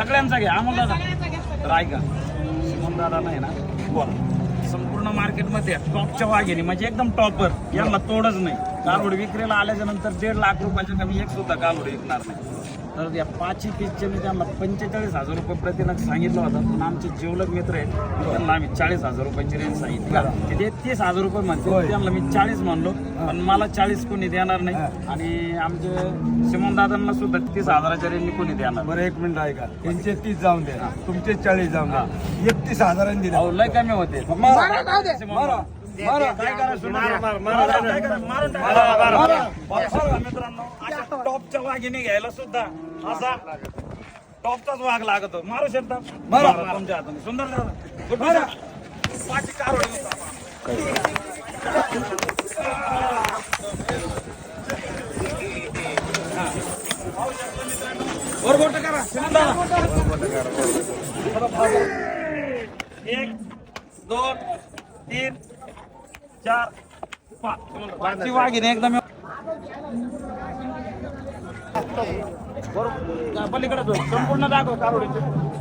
सगळ्यांचा घ्या दादा. तर ऐका दादा नाही ना? बोला. संपूर्ण मार्केटमध्ये टॉपच्या वाघिणी म्हणजे एकदम टॉपर यांना तोडच नाही. कालोड विक्रीला आल्याच्यानंतर दीड लाख रुपयाच्या कमी एक सुद्धा कालोड विकणार नाही. तर या पाचही पीसचे मी त्यांना पंचेचाळीस हजार रुपये प्रतिनग सांगितलं होतं पण आमचे जेवलक मित्र आहेत त्यांना आम्ही चाळीस हजार रुपयाची रेंज सांगितली. ते तीस हजार रुपये म्हणते त्यांना मी चाळीस म्हणलो पण मला चाळीस कोणी देणार नाही. आणि आमचे सिमोन दादांना सुद्धा तीस हजाराच्या रेंजने कोणी देणार बरं एक मिनिट ऐका. त्यांचे तीस जाऊन द्या. तुमचे चाळीस जाऊन द्या. एकतीस हजारांनी दिला लय कमी होते. मित्रांनो अशा टॉपच्या वाघिणी घ्यायला सुद्धा असा टॉपचाच वाघ लागतो. मारू शकता? मारा. तुमच्या हाताने. सुंदर दादा. गुड मारा. पाच कारवडी होता. वर बोट करा सुंदर दादा. एक दोन तीन चार पाच पाचची वाघिणी एकदम बरोबर पलीकडे संपूर्ण दाखव कारोडीचे